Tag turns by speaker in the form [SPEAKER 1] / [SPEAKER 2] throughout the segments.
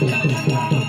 [SPEAKER 1] நான்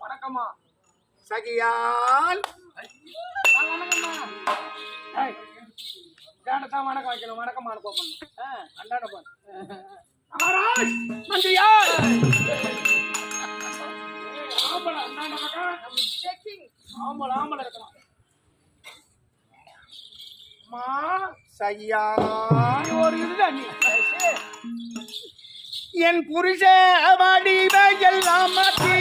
[SPEAKER 1] வணக்கம்மா.
[SPEAKER 2] சகியால்.
[SPEAKER 1] தான் வணக்கம் வைக்கணும். வணக்கம்மா கூப்பிடணும் அண்டாட ஆம்பளை ஆம்பளை இருக்கணும்
[SPEAKER 2] சகியால்
[SPEAKER 1] நீ ஒரு இதுதான் நீ.
[SPEAKER 2] என் புருஷ வடிவை எல்லாம் மாற்றி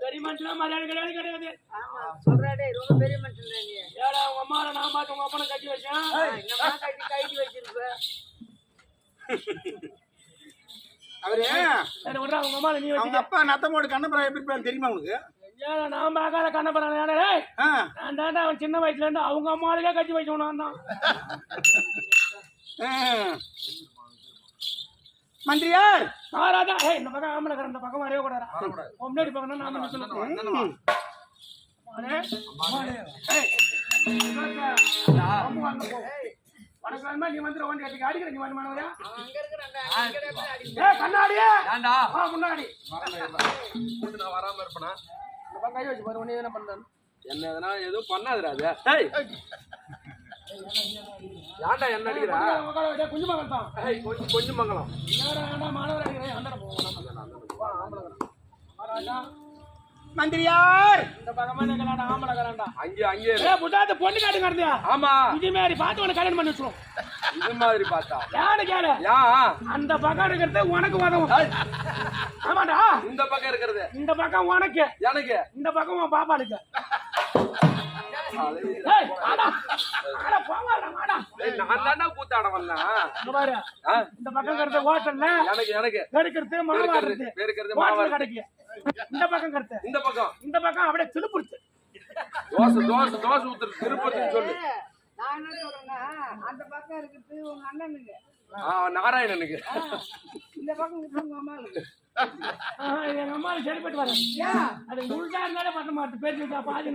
[SPEAKER 1] பெரிய மனுஷனா மரியாதை கிடையாது கிடையாது.
[SPEAKER 3] சொல்றாடே ரொம்ப பெரிய மனுஷன் நீ.
[SPEAKER 1] ஏடா உங்க அம்மாவை நான் பார்த்து உங்க அப்பனை கட்டி வச்சேன்.
[SPEAKER 3] கட்டி கைட்டு வச்சிருப்ப.
[SPEAKER 2] அவரு
[SPEAKER 1] உங்க நீ
[SPEAKER 2] அவங்க அப்பா நத்தமோடு கண்ணபுரம் எப்படி தெரியுமா உனக்கு?
[SPEAKER 1] நான் பார்க்காத
[SPEAKER 2] ஆ,
[SPEAKER 1] நான் தாண்டா அவன் சின்ன வயசுல இருந்து அவங்க அம்மாவுக்கே கட்டி நான் தான்.
[SPEAKER 2] மந்திரியார்
[SPEAKER 1] நாராதா. ஏய் இந்த பக்கம் ஆம்பளை இந்த பக்கம் வரவே கூடாதா முன்னாடி பக்கம் நாம நிக்கணும்
[SPEAKER 2] ம்.
[SPEAKER 1] அடே, அம்மாடே. ஏய், இவனுக்கு ரொம்ப வாங்க போ. உனக்கு வேணுமா? நீ வந்து வண்டி கட்டிக்க. அடிக்கிற நீ வந்து
[SPEAKER 3] அடி
[SPEAKER 1] ஏய் கண்ணாடியே
[SPEAKER 4] ஏன்டா?
[SPEAKER 1] ஆ முன்னாடி.
[SPEAKER 4] கூட்டு நான் வராம இருப்பேனா?
[SPEAKER 1] இந்த பக்கம் கை வச்சு பாரு உன்னை என்ன பண்றான்னு.
[SPEAKER 4] என்ன எதனா எதுவும் பண்ணாதுடா அது. டேய் ஏன்டா என்ன அடிக்கிறா?
[SPEAKER 1] உட்கார வச்சா குஞ்சு மகன் தான்.
[SPEAKER 4] ஏய் கொஞ்சம் கொஞ்சம் மங்கலம்
[SPEAKER 1] மாணவர் அடிக்கிறேன்
[SPEAKER 2] மந்திரியார்!
[SPEAKER 1] இந்த பக்கமா நிக்கலாம்டா ஆம்பளை கராண்டா
[SPEAKER 4] அங்கே அங்கே இரு.
[SPEAKER 1] ஏய் புட்டாத்து பொண்ணு காட்டு கடந்தியா
[SPEAKER 4] ஆமா.
[SPEAKER 1] இதே மாதிரி பார்த்து உனக்கு கல்யாணம் பண்ணி வச்சிருவோம்.
[SPEAKER 4] இது மாதிரி பார்த்தா.
[SPEAKER 1] யாரு கேளு?
[SPEAKER 4] ஏன்
[SPEAKER 1] அந்த பக்கம் இருக்கிறது உனக்கு உதவும். ஆமாடா
[SPEAKER 4] இந்த பக்கம் இருக்கிறது.
[SPEAKER 1] இந்த பக்கம் உனக்கு.
[SPEAKER 4] எனக்கு.
[SPEAKER 1] இந்த பக்கம் உன் பாப்பாளுக்கு.
[SPEAKER 4] நான் தானே கூத்தாட வந்தேன்.
[SPEAKER 1] இங்க பாரு.
[SPEAKER 4] ஆ,
[SPEAKER 1] இந்த பக்கம் இருக்கிறது ஹோட்டல்ல
[SPEAKER 4] எனக்கு எனக்கு.
[SPEAKER 1] பெருக்கிறது மாவாடுறது
[SPEAKER 4] பெருக்கிறது, பெருக்கிறது, மாவா
[SPEAKER 1] ஹோட்டல் கடைக்கு. இந்த பக்கம் கருத்து
[SPEAKER 4] இந்த பக்கம்.
[SPEAKER 1] இந்த பக்கம் அப்படியே திருப்புடுத்து
[SPEAKER 4] தோசை தோசை தோசை ஊத்துறது திருப்பதின்னு சொல்லு.
[SPEAKER 3] நான் என்ன சொல்றேன்னா அந்த பக்கம் இருக்கிறது உங்க அண்ணனுங்க
[SPEAKER 4] ஆ, நாராயணனுக்கு.
[SPEAKER 3] இந்த பக்கம் உங்க அம்மாளுக்கு
[SPEAKER 1] ஆஹா, எங்க அம்மா சரிப்பட்டு வரேன்.
[SPEAKER 3] ஏன்
[SPEAKER 1] அது முழுசா இருந்தாலே பண்ண மாட்டேன். பேருக்கு பாதி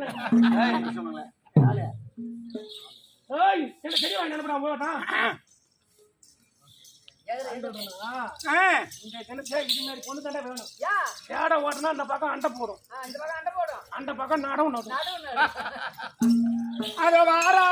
[SPEAKER 1] ஏய் என்ன சரி வாங்க நினைப்பா போட்டான் பொண்ணு தண்டை வேணும்.
[SPEAKER 3] ஏன்
[SPEAKER 1] ஏடை ஓட்டினா அந்த பக்கம் அண்டை போடும்.
[SPEAKER 3] ஆ, இந்த பக்கம் அண்டை போடும்.
[SPEAKER 1] அந்த பக்கம் நடம் நடும்
[SPEAKER 2] அத வாரா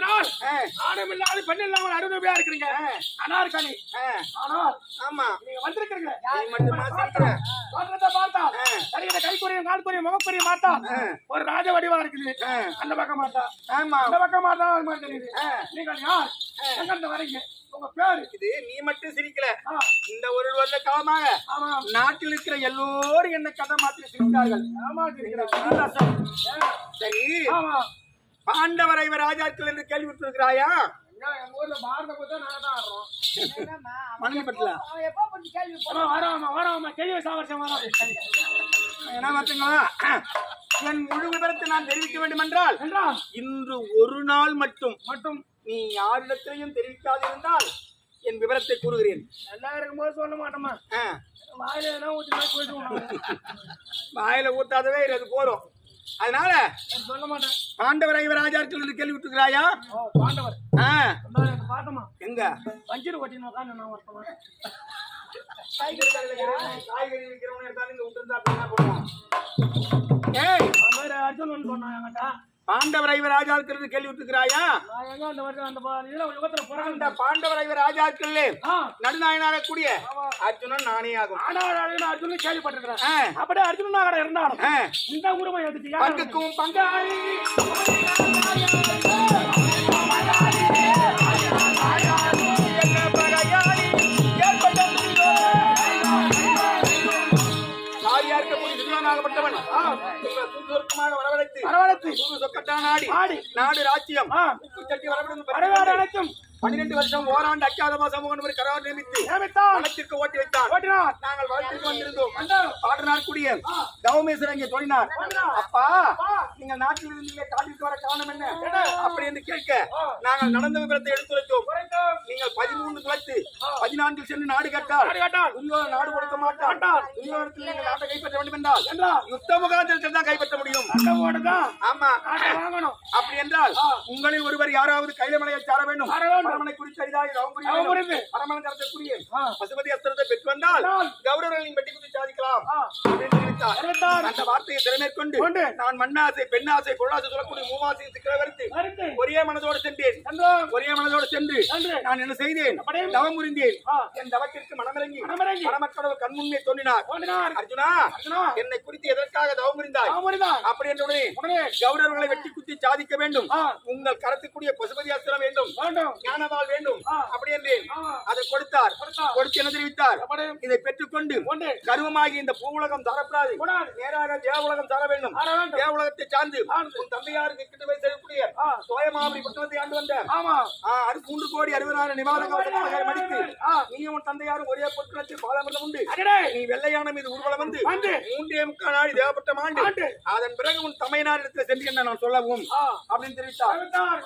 [SPEAKER 1] என்றால் ஆணும் இல்லாத பெண் இல்லாமல் அருமையா இருக்கிறீங்க. அனார்கனி ஆனால்
[SPEAKER 2] ஆமா.
[SPEAKER 1] நீங்க வந்திருக்கிறீங்க. பார்த்தா சரியான கைக்குறையும் கால்குறையும் முகக்குறையும் பார்த்தா ஒரு ராஜ வடிவா இருக்குது. அந்த பக்கம் மாட்டா.
[SPEAKER 2] ஆமா.
[SPEAKER 1] அந்த பக்கம் மாதிரி தெரியுது. நீங்கள் யார்? எங்க இருந்து வரீங்க? உங்க பேரு?
[SPEAKER 2] இது நீ மட்டும் சிரிக்கல. இந்த ஒரு வருட காலமாக
[SPEAKER 1] ஆமா.
[SPEAKER 2] நாட்டில் இருக்கிற எல்லோரும் என்ன கதை மாற்றி சிரித்தார்கள். சரி. பாண்டவரை ராஜாக்கள் என்று கேள்விப்பட்டிருக்கிறாயா? என் முழு விவரத்தை நான் தெரிவிக்க வேண்டும் என்றால்
[SPEAKER 1] என்றால்
[SPEAKER 2] இன்று ஒரு நாள் மட்டும்
[SPEAKER 1] மட்டும்.
[SPEAKER 2] நீ யாரிடத்திலையும் தெரிவிக்காதிருந்தால் என் விவரத்தை கூறுகிறேன்.
[SPEAKER 1] நல்லா இருக்கும்போது சொல்ல மாட்டோமா வாயில
[SPEAKER 2] ஊத்தாதவே அது போறோம் அதனால
[SPEAKER 1] சொல்ல மாட்டேன்.
[SPEAKER 2] பாண்டவரை ராஜாக்கள் என்று கேள்விப்பட்டிருக்கிறாயா?
[SPEAKER 1] ஓ பாண்டவர் பார்த்தோமா
[SPEAKER 2] எங்க?
[SPEAKER 1] வஞ்சிரு கொட்டின உட்காந்து நான் வருத்தமா
[SPEAKER 2] காய்கறி காய்கறி விற்கிறவன் எடுத்தாலும் இங்க விட்டுருந்தா அப்ப என்ன பண்ணுவான்? ஏய்.
[SPEAKER 1] அர்ஜுன் சொன்னான் என்கிட்ட.
[SPEAKER 2] பாண்டவரை ராஜாக்கள் கேள்விப்பட்டிருக்கிறாயா?
[SPEAKER 1] நான் எங்க அந்த
[SPEAKER 2] பாண்டவரை ராஜாக்கள்
[SPEAKER 1] ஆ.
[SPEAKER 2] நடுநாயனாக கூடிய அர்ஜுனன் நானே ஆகும்.
[SPEAKER 1] ஆனால் அர்ஜுன் அர்ஜுன் கேள்விப்பட்டிருக்கிறேன். அப்படியே அர்ஜுன் நகரம் இருந்தாலும். இந்த உரிமை எடுத்து
[SPEAKER 2] பங்குக்கும் பங்காளி. என்ன சுறுசுறுக்கமாக வரவழைத்து
[SPEAKER 1] வரவழைத்து
[SPEAKER 2] சொக்கட்டான் நாடி
[SPEAKER 1] ஆடி.
[SPEAKER 2] நாடு ராஜ்யம்.
[SPEAKER 1] ஆ.
[SPEAKER 2] பன்னிரண்டு வருஷம் ஓராண்டு அக்காத மாசம் ஒரு கரார் நியமித்து பணத்திற்கு ஓட்டி வைத்தான்.
[SPEAKER 1] ஓட்டினார்.
[SPEAKER 2] நாங்கள் வளர்த்து வந்திருந்தோம். பாடனார் கூடிய தவமேஸ்வரர் இங்கே தோழினார். அப்பா நீங்க நாட்டில் இருந்தீங்க காட்டிற்கு வர காரணம் என்ன? அப்படி என்று கேட்க நாங்கள் நடந்த விவரத்தை எடுத்துரைத்தோம். நீங்கள் பதிமூன்று துளைத்து பதினான்கு சென்று நாடு கேட்டால் துரியோதனன் நாடு கொடுக்க மாட்டான் துரியோதனத்தில் நீங்கள் நாட்டை கைப்பற்ற வேண்டும் என்றால் யுத்த முகாந்திரத்தில் தான் கைப்பற்ற முடியும். ஆமா. அப்படி என்றால் உங்களில் ஒருவர் யாராவது கைலமலையை சார வேண்டும்.
[SPEAKER 1] புரிந்து.
[SPEAKER 2] புரிந்து அரமனை தரக்கூடிய
[SPEAKER 1] ஆ.
[SPEAKER 2] பசுபதி அஸ்திரத்தை பெற்று வந்தால் கௌரவர்களின் வெட்டி குத்தி சாதிக்கலாம். அந்த வார்த்தையை திறமேற்கொண்டு
[SPEAKER 1] கொண்டு.
[SPEAKER 2] நான் பெண் பெண்ணாசை பொருளாசை சொல்லக்கூடிய மூவாசை சிக்கரவரித்து
[SPEAKER 1] வருத்து.
[SPEAKER 2] ஒரே மனதோடு சென்றேன். ஒரே மனதோடு சென்று. நான் என்ன செய்தேன். தவம் புரிந்தேன். என் தவத்திற்கு மனமிறங்கி. பரமக்கடவுள் கண்முன்னே தோன்றினார்
[SPEAKER 1] தோன்றினார்.
[SPEAKER 2] அர்ஜுனா. என்னை குறித்து எதற்காக தவம் புரிந்தாய். அப்படி என்ற உடனே. கௌரவர்களை வெட்டி குத்தி சாதிக்க வேண்டும். உங்கள் கரத்துக்குரிய பசுபதி அஸ்திரம் வேண்டும் ஞானவாள் வேண்டும். அப்படி என்றேன். அதை கொடுத்தார். கொடுத்து என்ன தெரிவித்தார்? இதை பெற்றுக்கொண்டு. கருவமாகி இந்த பூவுலகம் தரப்படாது. நேராக தேவலகம் தர வேண்டும். தேவலகத்தை சார்ந்து. உன் தந்தையாருக்கு கிட்ட போய் செல்லக்கூடிய. சோயமாபுரி பட்டணத்தை ஆண்டு வந்த அது மூன்று கோடி அறுபதாயிரம் நிவாரண கவசங்களை மடித்து. நீயும் உன் தந்தையாரும் ஒரே பொருட்களத்தில் பாலமிடம் உண்டு. நீ வெள்ளையான மீது ஊர்வலம் வந்து. மூன்றே முக்கால் நாள் தேவப்பட்ட ஆண்டு. அதன் பிறகு உன் தமையனார் இடத்துல சென்று நான் சொல்லவும். அப்படின்னு தெரிவித்தார்.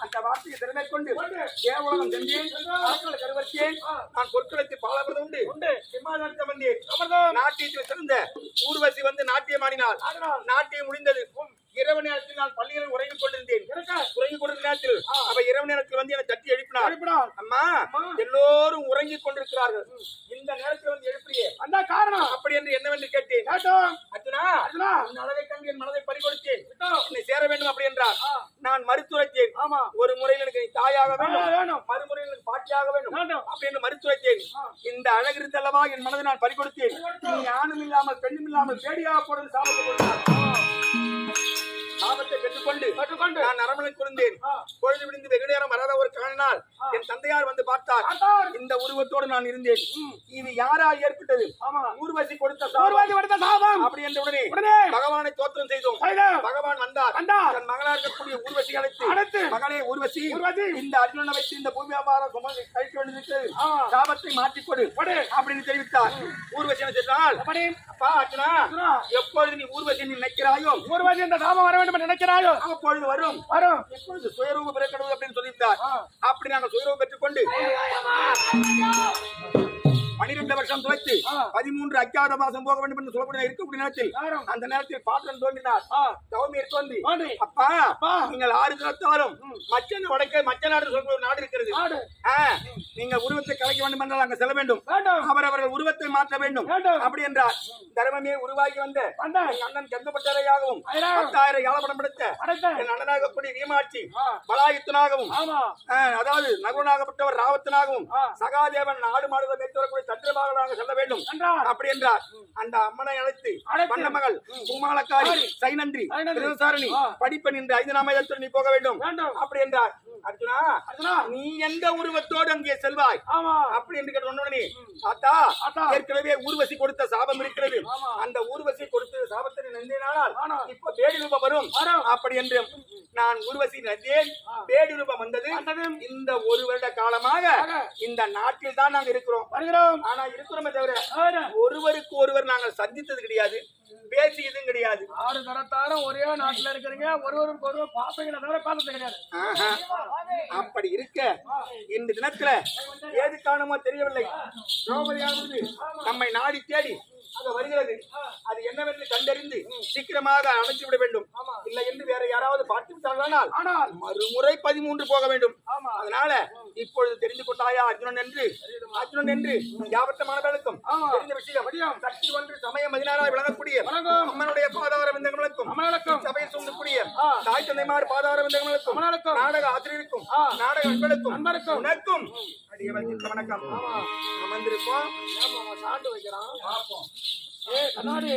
[SPEAKER 2] அந்த வார்த்தையை திறமை கொண்டு
[SPEAKER 1] கொண்டு.
[SPEAKER 2] தேவலகம் கருவச்சேன் நான் பொற்களத்தில் பாலமிடம் உண்டு.
[SPEAKER 1] உண்டு.
[SPEAKER 2] சிம்மாசனத்தை வந்தேன். நாட்டியத்தில் சிறந்த ஊர்வசி வந்து நாட்டியம் ஆடினாள். நாட்டியம் முடிந்தது. இரவு நேரத்தில் நான் பள்ளியில் உறங்கிக் கொண்டிருந்தேன். உறங்கிக் கொண்டிருந்த நேரத்தில் அவ இரவு நேரத்தில் வந்து என்னை தட்டி எழுப்பினார். அம்மா எல்லோரும் உறங்கிக் கொண்டிருக்கிறார்கள். இந்த நேரத்தில் வந்து எழுப்பியே.
[SPEAKER 1] அந்த காரணம்.
[SPEAKER 2] அப்படி என்று என்னவென்று கேட்டேன். அர்ஜுனா
[SPEAKER 1] அர்ஜுனா.
[SPEAKER 2] உன் அழகை கண்டு என் மனதை பறிகொடுத்தேன். சேர வேண்டும் அப்படி என்றார். நான் மறுத்துரைத்தேன்.
[SPEAKER 1] ஆமா.
[SPEAKER 2] ஒரு முறையில் எனக்கு நீ தாயாக வேண்டும்
[SPEAKER 1] வேணும்.
[SPEAKER 2] மறுமுறையில் எனக்கு பாட்டியாக வேண்டும்
[SPEAKER 1] வேண்டும்.
[SPEAKER 2] அப்படி என்று மறுத்துரைத்தேன். இந்த அழகு இருந்தல்லவா என் மனதை நான் பறிகொடுத்தேன். ஆணும் இல்லாமல் பெண்ணும் இல்லாமல் பேடியாக போடுறது கொடுத்தார் சாபத்தை பெற்றுக்கொண்டு
[SPEAKER 1] பெற்றுக்கொண்டு.
[SPEAKER 2] நான் அரமனை குறைந்தேன். பொழுது விடிந்து வெகு நேரம் வராத ஒரு காரணனால் என் தந்தையார் வந்து பார்த்தார். இந்த உருவத்தோடு நான் இருந்தேன் இது யாரால் ஏற்பட்டது. ஊர்வசி கொடுத்த.
[SPEAKER 1] ஊர்வசி கொடுத்த சாபம்.
[SPEAKER 2] அப்படி என்ற உடனே
[SPEAKER 1] உடனே.
[SPEAKER 2] பகவானை தோற்றம் செய்தோம். பகவான் வந்தார். தன் மகளாக இருக்கக்கூடிய ஊர்வசி அழைத்து
[SPEAKER 1] அழைத்து.
[SPEAKER 2] மகளே ஊர்வசி. இந்த அர்ஜுனனை வைத்து இந்த பூமி வியாபாரம் சுமந்து கழிக்க வேண்டியிருக்கிறது
[SPEAKER 1] ஆ.
[SPEAKER 2] சாபத்தை மாற்றிக் கொடு
[SPEAKER 1] கொடு.
[SPEAKER 2] அப்படின்னு தெரிவித்தார் ஊர்வசி என்ன
[SPEAKER 1] எப்படி?
[SPEAKER 2] அப்பா அர்ஜுனா. எப்பொழுது நீ ஊர்வசி நினைக்கிறாயோ
[SPEAKER 1] ஊர்வசி இந்த சாபம் வர வேண்டும் நினைக்கிறாயோ?
[SPEAKER 2] அப்பொழுது வரும்.
[SPEAKER 1] வரும்.
[SPEAKER 2] எப்பொழுது சுயரூப பிறக்கணும் அப்படின்னு சொல்லிவிட்டார்
[SPEAKER 1] ஆ.
[SPEAKER 2] அப்படி நாங்கள் சுயரூபம் பெற்றுக்கொண்டு பனிரெண்டு வருஷம் துளைத்து
[SPEAKER 1] ஆ.
[SPEAKER 2] பதிமூன்று அஜாத மாசம் போக வேண்டும் என்று சொல்லக்கூடிய இருக்கக்கூடிய நேரத்தில். அந்த நேரத்தில் பாத்திரம் தோன்றினார்
[SPEAKER 1] ஆ.
[SPEAKER 2] தவமீர் தோன்றி. அப்பா. நீங்கள் ஆறு தினத்தாலும் மச்சன் வடக்கே மச்ச நாடு ஒரு நாடு இருக்கிறது நீங்கள் உருவத்தை கலைக்க வேண்டும் என்றால் அங்க செல்ல வேண்டும்
[SPEAKER 1] வேண்டும்.
[SPEAKER 2] அவரவர்கள் உருவத்தை மாற்ற வேண்டும். அப்படி என்றார் தர்மமே உருவாகி வந்த அண்ணன் கந்தப்பட்டரையாகவும். பத்தாயிரம் யாழப்படம் படைத்த அண்ணனாக கூடிய வீமாட்சி. பலாயுத்தனாகவும் அதாவது நகுனாகப்பட்டவர் ராவத்தனாகவும். சகாதேவன் நாடு மாடுகளை மேற்று சத்திரபாகனாக செல்ல வேண்டும்
[SPEAKER 1] என்றார்.
[SPEAKER 2] அப்படி என்றார் அந்த அம்மனை அழைத்து
[SPEAKER 1] அழைத்து.
[SPEAKER 2] வண்ணமகள் பூமாலக்காரி சைனன்றி. திருசாரணி
[SPEAKER 1] ஆ.
[SPEAKER 2] படிப்பன் என்று ஐந்து நாமயத்தில் நீ போக வேண்டும். அப்படி என்றார் அர்ஜுனா
[SPEAKER 1] அர்ஜுனா.
[SPEAKER 2] நீ எந்த உருவத்தோடு அங்கே செல்வாய்
[SPEAKER 1] ஆமா.
[SPEAKER 2] அப்படி என்று கேட்ட தாத்தா. ஏற்கனவே ஊர்வசி கொடுத்த சாபம் இருக்கிறது. அந்த ஊர்வசி கொடுத்த சாபத்தை நந்தினால்
[SPEAKER 1] ஆனால்.
[SPEAKER 2] இப்ப பேடி ரூபம் வரும். அப்படி என்று நான் ஊர்வசி நந்தேன் பேடி ரூபம் வந்தது. இந்த ஒரு வருட காலமாக. இந்த நாட்டில் தான் நாங்க இருக்கிறோம்
[SPEAKER 1] வருகிறோம்
[SPEAKER 2] ஆனா இருக்கிறோமே தவிர. ஒருவருக்கு ஒருவர் நாங்கள் சந்தித்தது கிடையாது பேசியதும் கிடையாது
[SPEAKER 1] ஆறு தரத்தாரும் ஒரே நாட்டுல இருக்கிறீங்க ஒருவருக்கு ஒருவர் பாப்பீங்களே தவிர பார்த்தது கிடையாது.
[SPEAKER 2] அப்படி இருக்க இந்த தினத்துல ஏது காரணமோ தெரியவில்லை. திரௌபதியானது நம்மை நாடி தேடி அது வருகிறது. அது என்னவென்று கண்டறிந்து சீக்கிரமாக அணைச்சு விட வேண்டும். இல்லை என்று வேற யாராவது பார்த்து விட்டார்களானால்
[SPEAKER 1] ஆனால்
[SPEAKER 2] மறுமுறை பதிமூன்று போக வேண்டும். அதனால இப்பொழுது தெரிந்து கொண்டாயா அர்ஜுனன் என்று? அர்ஜுனன் என்று? யாவட்டமான விளக்கும். தெரிந்த விஷயம். சக்தி ஒன்று சமய மதினாராய் விளங்கக்கூடிய. அம்மனுடைய பாதார விந்தங்களுக்கும்
[SPEAKER 1] அமலக்கம்
[SPEAKER 2] சபையில் சொல்லக்கூடிய. தாய் தந்தைமார் பாதார விந்தங்களுக்கும்
[SPEAKER 1] வணக்கம்.
[SPEAKER 2] நாடக ஆசிரியருக்கும். நாடக அன்பளுக்கும்
[SPEAKER 1] அன்பருக்கும்.
[SPEAKER 2] உனக்கும் அடியவர்களுக்கு வணக்கம். அமர்ந்திருப்போம்
[SPEAKER 1] சாண்டு வைக்கிறான் ஏ கண்ணாடி.